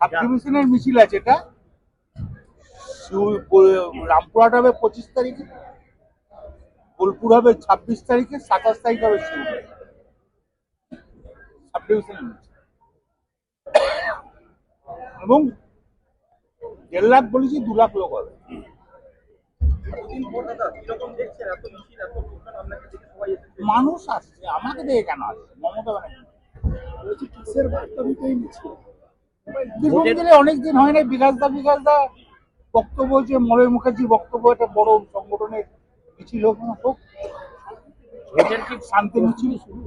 Sub ডিভিশনের মিছিল আছে এটা? রামপুরহাট হবে পঁচিশ তারিখে বোলপুর হবে ছাব্বিশ তারিখে সাতাশ তারিখ হবে শিউরে সাব ডিভিশনের মিছিল। এবং দেড় লাখ বলেছি দু লাখ লোক হবে। মানুষ আসছে আমাকে দেখে কেন আসছে? মমতা ব্যানার্জি। বলছি কিসের বার্তা দিতেই মিছিল? দীর্ঘদিন ধরে অনেকদিন হয় না বিকাশ দা বক্তব্য যে মলয় মুখার্জির বক্তব্য একটা বড় সংগঠনের মিছিল হোক না হোক ভোটের কি শান্তির মিছিল শুরু।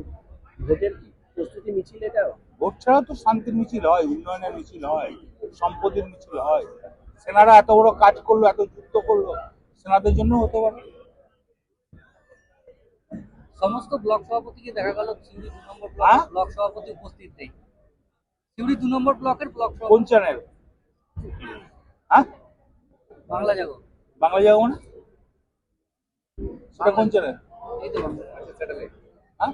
ভোটের কি প্রস্তুতি মিছিল এটা? ভোট ছাড়া তো শান্তির মিছিল হয় উন্নয়নের মিছিল হয় সম্পদের মিছিল হয়। সেনারা এত বড় কাজ করল এত যুদ্ধ করল সেনাদের জন্য হতে পারে। সমস্ত ব্লক সভাপতিকে দেখা গেল নম্বর হ্যাঁ? ব্লক সভাপতি উপস্থিত নেই। সিউড়ি দু নম্বর ব্লকের ব্লক কোন চ্যানেল হ্যাঁ? বাংলা জাগো বাংলা যাব না সেটা কোন চ্যানেল এই তো বাংলা। হ্যাঁ?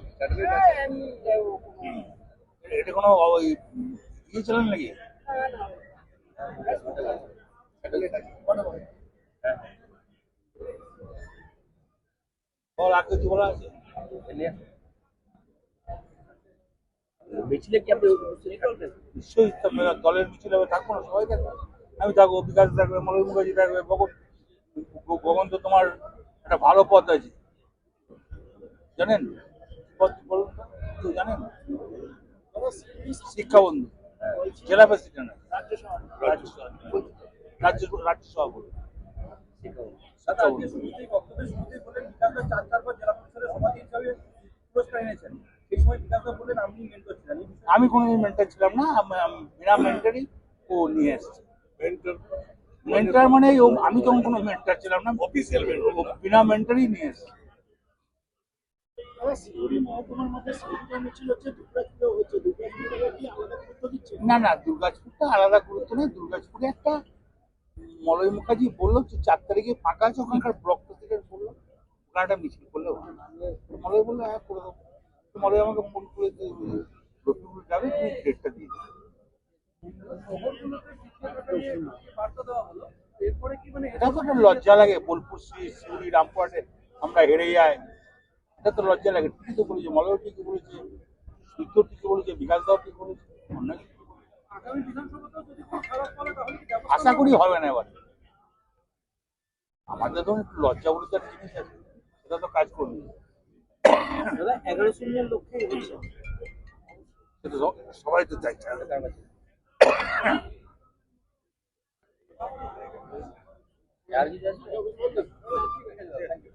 এটা কোনো ওই ইয়ে চ্যানেল নাকি? আর কিছু বলা আছে? মিছিলে কি আপনি উপস্থিত থাকবেন নিশ্চয়ই দলের মিছিল হবে থাকব না সবাই থাকবে। আমি থাকব বিকাশ থাকবে মনোজ মুখার্জি থাকবে গগন গগন তো তোমার একটা ভালো পদ আছে। জানেন? পদ বলুন তো? জানেন? শিক্ষাবন্ধু জেলা প্রেসিডেন্ট। রাজ্য রাজ্য রাজ্য সভাপতি আজকে শুরুতেই বক্তব্যের শুরুতেই বললেন বিকাশ দা চার চারবার জেলা পরিষদের সভাপতি হিসাবে পুরস্কার এনেছেন সেই সময় বিকাশ দা বললেন আপনি মেন্টর ছিলেন এই বিষয়ে আমি কোনো মেন্টার ছিলাম না বিনা মেন্টারই ও নিয়ে এসছে। মেন্টার মানে আমি তখন কোনো মেন্টার ছিলাম না অফিসিয়াল বিনা মেন্টারই নিয়ে এসছে। না না দুর্গাপুরটা আলাদা গুরুত্ব নেই। দুর্গাপুরে একটা মলয় মুখার্জি বলল যে চার তারিখে ফাঁকা আছে ওখানকার ব্লক প্রেসিডেন্ট বলল। ওখানে একটা মিছিল করলে। মলয় বলল হ্যাঁ করে দেবো। মলয় আমাকে ফোন করে দিয়ে যাবে তুমি ডেটটা দিয়ে মানে এটা তো লজ্জা লাগে বোলপুর শ্রী- শিউরি রামপুরহাটে। আমরা হেরে যাই। এটা তো লজ্জা লাগে। ঠিকই তো বলেছে, মলয় ঠিকই বলেছে সূর্য ঠিকই বলেছে, বিকাশ দাও ঠিক বলেছে, অন্য ঠিক আশা করি হবে না এবার। আমাদের ধরুন লজ্জা বলে একটা জিনিস আছে, সেটা তো কাজ করবে। এগারো শূন্যের লক্ষ্যে সেটা সবাই তো চাইছে আর কি